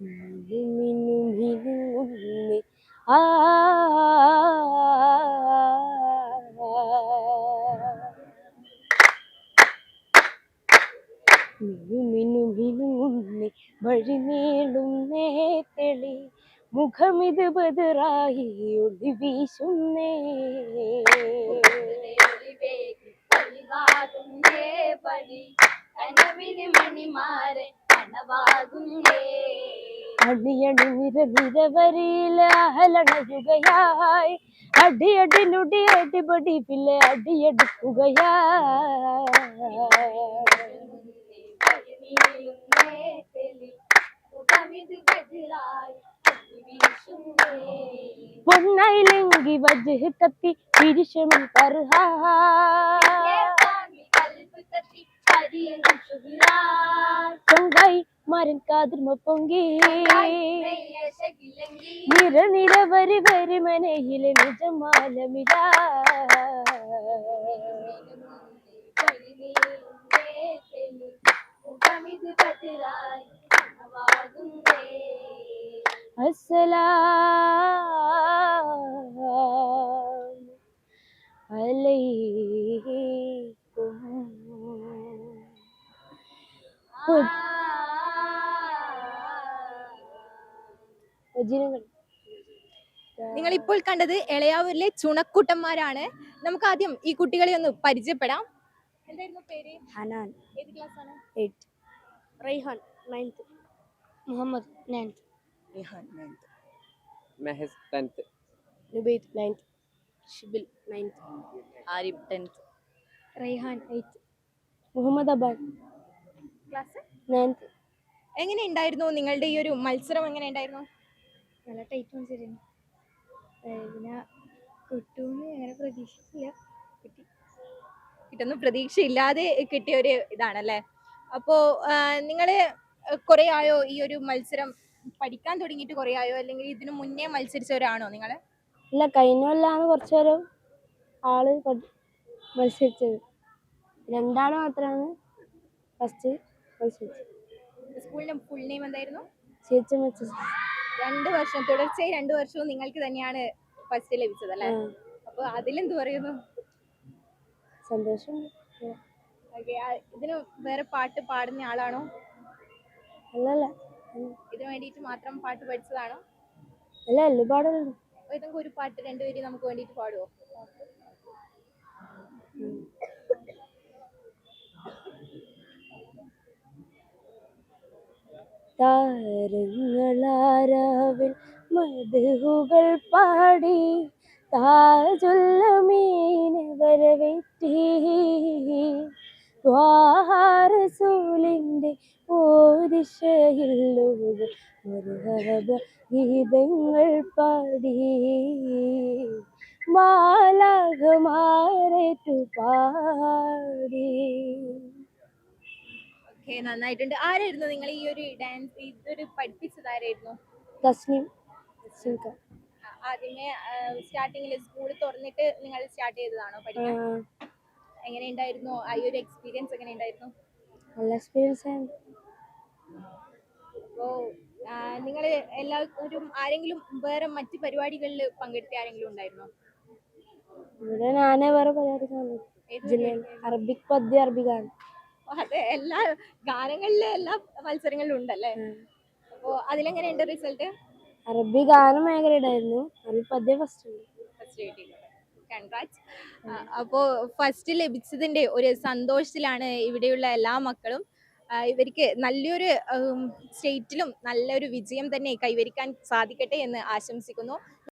മിന്നും മിനുങ്ങുന്നേ ആ മിന്നു മിന്നു മിനുങ്ങുന്നേ വഴി നീളുന്നേ തെളി മുഖമിത് ബദറായി ഒളി വീശുന്നേ അടിയടി നിര നിരവരിയില അഹലണയുകയായി അടിയടി നുടി അടിപടി പിള്ളെ അടിയടിക്കുകയായി പൊന്നൈലെങ്കി വജ് കത്തി തിരിശമിൽ പർഹാ പൊങ്കായി മരൻ കാതിർമ പൊങ്കി. നിര നിര വരി മനയിലെ നിജമാലമില അസ്സലാം. വജീനങ്ങൾ നിങ്ങൾ ഇപ്പോൾ കണ്ടത് എളയാവൂരിലെ ചുണക്കുട്ടന്മാരാണ്. നമുക്ക് ആദ്യം ഈ കുട്ടികളെ ഒന്ന് പരിചയപ്പെടാം. എന്തായിരുന്നു പേര്? ഹനാൻ. ഏത് ക്ലാസ് ആണ് eight. Raihan ninth. Muhammad ninth. Mehas tenth. Nubaith ninth. Shibil ninth. Arif tenth. Raihan eighth Muhammad Aban. Class? Ninth. എങ്ങനെ ഉണ്ടായിരുന്നു? നിങ്ങളുടെ ഈ ഒരു മത്സരം എങ്ങനെ ഉണ്ടായിരുന്നു? നല്ല ടൈറ്റ് മത്സരമായിരുന്നു പിന്നെ കിട്ടുമെന്ന് അങ്ങനെ പ്രതീക്ഷിച്ചില്ല. കിട്ടി. കിട്ടുന്ന പ്രതീക്ഷയില്ലാതെ കിട്ടിയ ഒരു ഇതാണല്ലേ? അപ്പോ നിങ്ങൾ കുറെ ആയോ ഈ ഒരു മത്സരം പഠിക്കാൻ തുടങ്ങിയിട്ട് കുറെ ആയോ? അല്ലെങ്കിൽ ഇതിനു മുന്നേ മത്സരിച്ചവരാണോ നിങ്ങൾ ഇല്ല കഴിഞ്ഞ കൊല്ലാണ് കുറച്ച് ആൾ മത്സരിച്ചത്. രണ്ടാൾ മാത്രമാണ് ഫസ്റ്റ് മത്സരിച്ചത്. സ്കൂളിന്റെ ഫുൾ നെയിം എന്തായിരുന്നു? C H M H S രണ്ട് വർഷം തുടർച്ചയായി രണ്ട് വർഷവും നിങ്ങൾക്ക് തന്നെയാണ് ഫസ്റ്റ് ലഭിച്ചത് അല്ലേ? അപ്പൊ അതിലെന്ത് പറയുന്നു? സന്തോഷം. ഇതിന് വേറെ പാട്ട് പാടുന്ന ആളാണോ? അല്ലല്ല. ഇതിനു വേണ്ടിയിട്ട് മാത്രം പാട്ട് പഠിച്ചതാണോ? അല്ല അല്ല ഏതെങ്കിലും ഒരു പാട്ട് രണ്ടുപേരും നമുക്ക് വേണ്ടിയിട്ട് പാടുവോ? താരങ്ങളാരാവിൽ മധുകൾ പാടി? താജുല്ലമീനെ വരവേറ്റി. ൂലിന്റെ മറുഹബ ഗീതങ്ങൾ പാടി. മാലാകമാരേറ്റു പാടി ഓക്കെ നന്നായിട്ടുണ്ട്. ആരായിരുന്നു നിങ്ങൾ ഈ ഒരു ഡാൻസ് ഇതൊരു പഠിപ്പിച്ചത് ആരായിരുന്നു? തസ്നിം ആദ്യമേ സ്റ്റാർട്ടിങ്ങിൽ സ്കൂൾ തുറന്നിട്ട് നിങ്ങൾ സ്റ്റാർട്ട് ചെയ്തതാണോ പഠിക്കാൻ? എങ്ങനെ ഉണ്ടായിരുന്നു ആ ഒരു എക്സ്പീരിയൻസ് എങ്ങനെ ഉണ്ടായിരുന്നു നല്ല എക്സ്പീരിയൻസ് ഓ അപ്പോൾ നിങ്ങൾ എല്ലാവരും ആരെങ്കിലും വേറെ മറ്റു പരിപാടികളിൽ പങ്കെടുത്ത ആരെങ്കിലും ഉണ്ടായിരുന്നോ? ഇവിടെ ഞാനേ വേറെ പരിപാടി? അറബിക് പദ്യ അറബിക്കാണ് അതെ എല്ലാ ഗാനങ്ങളിലെ എല്ലാ മത്സരങ്ങളിലും ഉണ്ടല്ലേ? അപ്പോൾ അതിലെങ്ങനെയുണ്ട് റിസൾട്ട് അറബി ഗാനം ഭയങ്കര ഇടായിരുന്നു. അതിൽ പതിയെ ഫസ്റ്റ് ഉണ്ട്. ഫസ്റ്റ് കൺഗ്രാറ്റ്സ് അപ്പോൾ ഫസ്റ്റ് ലഭിച്ചതിന്റെ ഒരു സന്തോഷത്തിലാണ് ഇവിടെയുള്ള എല്ലാ മക്കളും ഇവർക്ക് നല്ലൊരു സ്റ്റേറ്റിലും നല്ലൊരു വിജയം തന്നെ കൈവരിക്കാൻ സാധിക്കട്ടെ എന്ന് ആശംസിക്കുന്നു.